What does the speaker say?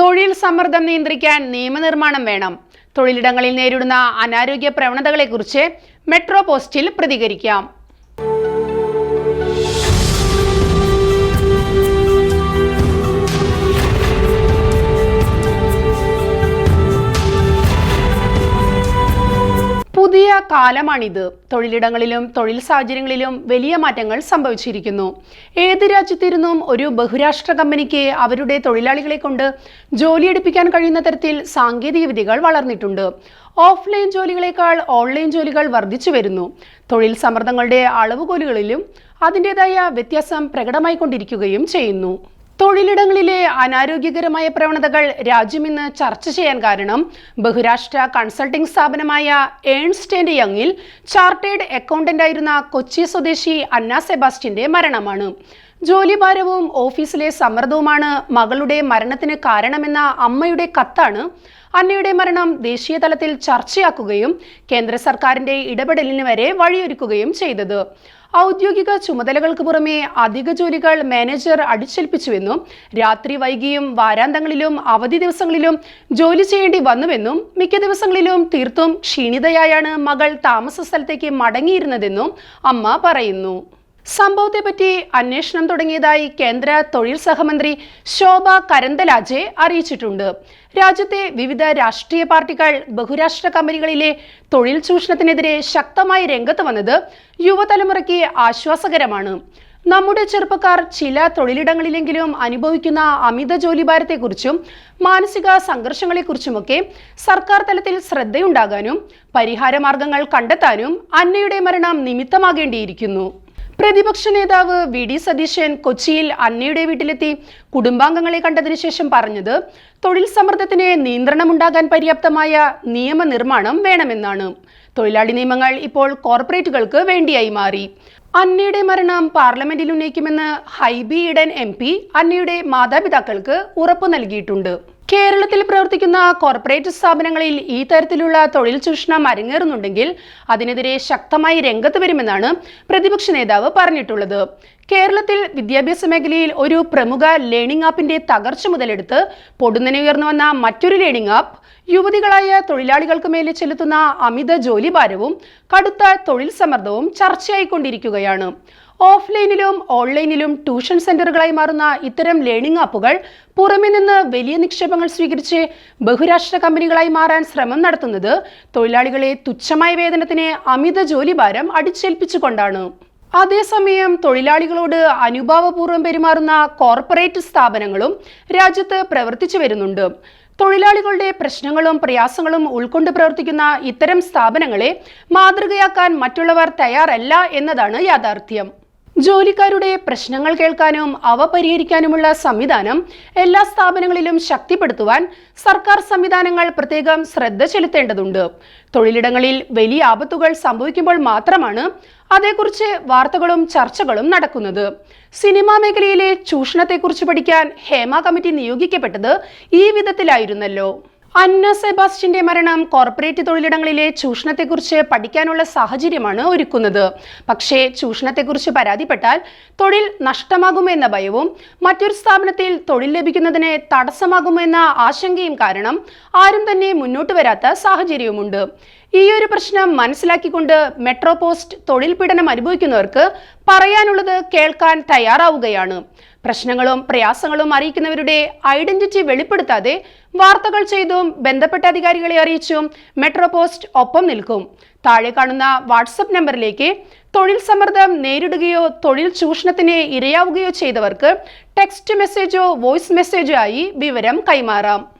തൊഴിൽ സമ്മർദ്ദം നിയന്ത്രിക്കാൻ നിയമനിർമ്മാണം വേണം. തൊഴിലിടങ്ങളിൽ നേരിടുന്ന അനാരോഗ്യ പ്രവണതകളെക്കുറിച്ച് മെട്രോ പോസ്റ്റിൽ പ്രതികരിക്കാം. കാലമാണിത്. തൊഴിലിടങ്ങളിലും തൊഴിൽ സാഹചര്യങ്ങളിലും വലിയ മാറ്റങ്ങൾ സംഭവിച്ചിരിക്കുന്നു. ഏത് രാജ്യത്തിരുന്നും ഒരു ബഹുരാഷ്ട്ര കമ്പനിക്ക് അവരുടെ തൊഴിലാളികളെ കൊണ്ട് ജോലിയെടുപ്പിക്കാൻ കഴിയുന്ന തരത്തിൽ സാങ്കേതിക വിദ്യകൾ വളർന്നിട്ടുണ്ട്. ഓഫ്ലൈൻ ജോലികളേക്കാൾ ഓൺലൈൻ ജോലികൾ വർദ്ധിച്ചു വരുന്നു. തൊഴിൽ സമ്മർദ്ദങ്ങളുടെ അളവുകോലുകളിലും അതിന്റെതായ വ്യത്യാസം പ്രകടമായിക്കൊണ്ടിരിക്കുകയും ചെയ്യുന്നു. തൊഴിലിടങ്ങളിലെ അനാരോഗ്യകരമായ പ്രവണതകൾ രാജ്യം ഇന്ന് ചർച്ച ചെയ്യാൻ കാരണം ബഹുരാഷ്ട്ര കൺസൾട്ടിംഗ് സ്ഥാപനമായ ഏൺസ്റ്റ് യങ്ങിൽ ചാർട്ടേഡ് അക്കൗണ്ടന്റായിരുന്ന കൊച്ചി സ്വദേശി അന്ന സെബാസ്റ്റിന്റെ മരണമാണ്. ജോലിഭാരവും ഓഫീസിലെ സമ്മർദ്ദവുമാണ് മകളുടെ മരണത്തിന് കാരണമെന്ന അമ്മയുടെ കത്താണ് അന്നയുടെ മരണം ദേശീയ തലത്തിൽ ചർച്ചയാക്കുകയും കേന്ദ്ര സർക്കാരിന്റെ ഇടപെടലിന് വരെ വഴിയൊരുക്കുകയും ചെയ്തത്. ഔദ്യോഗിക ചുമതലകൾക്ക് പുറമെ അധിക ജോലികൾ മാനേജർ അടിച്ചേൽപ്പിച്ചുവെന്നും രാത്രി വൈകിയും വാരാന്തങ്ങളിലും അവധി ദിവസങ്ങളിലും ജോലി ചെയ്യേണ്ടി വന്നുവെന്നും മിക്ക ദിവസങ്ങളിലും തീർത്തും ക്ഷീണിതയായാണ് മകൾ താമസ സ്ഥലത്തേക്ക് മടങ്ങിയിരുന്നതെന്നും അമ്മ പറയുന്നു. സംഭവത്തെപ്പറ്റി അന്വേഷണം തുടങ്ങിയതായി കേന്ദ്ര തൊഴിൽ സഹമന്ത്രി ശോഭ കരന്തലാജെ അറിയിച്ചിട്ടുണ്ട്. രാജ്യത്തെ വിവിധ രാഷ്ട്രീയ പാർട്ടികൾ ബഹുരാഷ്ട്ര കമ്പനികളിലെ തൊഴിൽ ചൂഷണത്തിനെതിരെ ശക്തമായി രംഗത്ത് വന്നത് യുവതലമുറയ്ക്ക് ആശ്വാസകരമാണ്. നമ്മുടെ ചെറുപ്പക്കാർ ചില തൊഴിലിടങ്ങളിലെങ്കിലും അനുഭവിക്കുന്ന അമിത ജോലിഭാരത്തെക്കുറിച്ചും മാനസിക സംഘർഷങ്ങളെക്കുറിച്ചുമൊക്കെ സർക്കാർ തലത്തിൽ ശ്രദ്ധയുണ്ടാകാനും പരിഹാര മാർഗങ്ങൾ കണ്ടെത്താനും അന്നയുടെ മരണം നിമിത്തമാകേണ്ടിയിരിക്കുന്നു. പ്രതിപക്ഷ നേതാവ് വി ഡി സതീശൻ കൊച്ചിയിൽ അന്നയുടെ വീട്ടിലെത്തി കുടുംബാംഗങ്ങളെ കണ്ടതിനു ശേഷം പറഞ്ഞത് തൊഴിൽ സമ്മർദ്ദത്തിന് നിയന്ത്രണമുണ്ടാകാൻ പര്യാപ്തമായ നിയമനിർമ്മാണം വേണമെന്നാണ്. തൊഴിലാളി നിയമങ്ങൾ ഇപ്പോൾ കോർപ്പറേറ്റുകൾക്ക് വേണ്ടിയായി മാറി. അന്നയുടെ മരണം പാർലമെന്റിൽ ഉന്നയിക്കുമെന്ന് ഹൈബി ഇടൻ എം പി അന്നയുടെ മാതാപിതാക്കൾക്ക് ഉറപ്പു നൽകിയിട്ടുണ്ട്. കേരളത്തിൽ പ്രവർത്തിക്കുന്ന കോർപ്പറേറ്റ് സ്ഥാപനങ്ങളിൽ ഈ തരത്തിലുള്ള തൊഴിൽ ചൂഷണം അരങ്ങേറുന്നുണ്ടെങ്കിൽ അതിനെതിരെ ശക്തമായി രംഗത്ത് വരുമെന്നാണ് പ്രതിപക്ഷ നേതാവ് പറഞ്ഞിട്ടുള്ളത്. കേരളത്തിൽ വിദ്യാഭ്യാസ മേഖലയിൽ ഒരു പ്രമുഖ ലേണിംഗ് ആപ്പിന്റെ തകർച്ച മുതലെടുത്ത് പൊടുന്നനെ ഉയർന്നു വന്ന മറ്റൊരു ലേണിംഗ് ആപ്പ് യുവതികളായ തൊഴിലാളികൾക്ക് മേലെ ചെലുത്തുന്ന അമിത ജോലിഭാരവും കടുത്ത തൊഴിൽ സമ്മർദ്ദവും ചർച്ചയായിക്കൊണ്ടിരിക്കുകയാണ്. ഓഫ്ലൈനിലും ഓൺലൈനിലും ട്യൂഷൻ സെന്ററുകളായി മാറുന്ന ഇത്തരം ലേണിംഗ് ആപ്പുകൾ പുറമെ നിന്ന് വലിയ നിക്ഷേപങ്ങൾ സ്വീകരിച്ച് ബഹുരാഷ്ട്ര കമ്പനികളായി മാറാൻ ശ്രമം നടത്തുന്നത് തൊഴിലാളികളെ തുച്ഛമായ വേതനത്തിന് അമിത ജോലിഭാരം അടിച്ചേൽപ്പിച്ചുകൊണ്ടാണ്. അതേസമയം തൊഴിലാളികളോട് അനുഭാവപൂർവം പെരുമാറുന്ന കോർപ്പറേറ്റ് സ്ഥാപനങ്ങളും രാജ്യത്ത് പ്രവർത്തിച്ചു വരുന്നുണ്ട്. തൊഴിലാളികളുടെ പ്രശ്നങ്ങളും പ്രയാസങ്ങളും ഉൾക്കൊണ്ട് പ്രവർത്തിക്കുന്ന ഇത്തരം സ്ഥാപനങ്ങളെ മാതൃകയാക്കാൻ മറ്റുള്ളവർ തയ്യാറല്ല എന്നതാണ് യാഥാർത്ഥ്യം. ജോലിക്കാരുടെ പ്രശ്നങ്ങൾ കേൾക്കാനും അവ പരിഹരിക്കാനുമുള്ള സംവിധാനം എല്ലാ സ്ഥാപനങ്ങളിലും ശക്തിപ്പെടുത്തുവാൻ സർക്കാർ സംവിധാനങ്ങൾ പ്രത്യേകം ശ്രദ്ധ ചെലുത്തേണ്ടതുണ്ട്. തൊഴിലിടങ്ങളിൽ വലിയ ആപത്തുകൾ സംഭവിക്കുമ്പോൾ മാത്രമാണ് അതേക്കുറിച്ച് വാർത്തകളും ചർച്ചകളും നടക്കുന്നത്. സിനിമാ മേഖലയിലെ ചൂഷണത്തെക്കുറിച്ച് പഠിക്കാൻ ഹേമ കമ്മിറ്റി നിയോഗിക്കപ്പെട്ടത് ഈ വിധത്തിലായിരുന്നല്ലോ. അന്ന സെബാസ്റ്റ്യന്റെ മരണം കോർപ്പറേറ്റ് തൊഴിലിടങ്ങളിലെ ചൂഷണത്തെക്കുറിച്ച് പഠിക്കാനുള്ള സാഹചര്യമാണ് ഒരുക്കുന്നത്. പക്ഷേ ചൂഷണത്തെക്കുറിച്ച് പരാതിപ്പെട്ടാൽ തൊഴിൽ നഷ്ടമാകുമെന്ന ഭയവും മറ്റൊരു സ്ഥാപനത്തിൽ തൊഴിൽ ലഭിക്കുന്നതിന് തടസ്സമാകുമെന്ന ആശങ്കയും കാരണം ആരും തന്നെ മുന്നോട്ട് വരാത്ത സാഹചര്യവുമുണ്ട്. ഈ ഒരു പ്രശ്നം മനസ്സിലാക്കിക്കൊണ്ട് മെട്രോ പോസ്റ്റ് തൊഴിൽ പീഡനം അനുഭവിക്കുന്നവർക്ക് പറയാനുള്ളത് കേൾക്കാൻ തയ്യാറാവുകയാണ്. പ്രശ്നങ്ങളും പ്രയാസങ്ങളും അറിയിക്കുന്നവരുടെ ഐഡന്റിറ്റി വെളിപ്പെടുത്താതെ വാർത്തകൾ ചെയ്തും ബന്ധപ്പെട്ട അധികാരികളെ അറിയിച്ചും മെട്രോ പോസ്റ്റ് ഒപ്പം നിൽക്കും. താഴെ കാണുന്ന വാട്സപ്പ് നമ്പറിലേക്ക് തൊഴിൽ സമ്മർദ്ദം നേരിടുകയോ തൊഴിൽ ചൂഷണത്തിന് ഇരയാവുകയോ ചെയ്തവർക്ക് ടെക്സ്റ്റ് മെസ്സേജോ വോയിസ് മെസ്സേജോ ആയി വിവരം കൈമാറാം.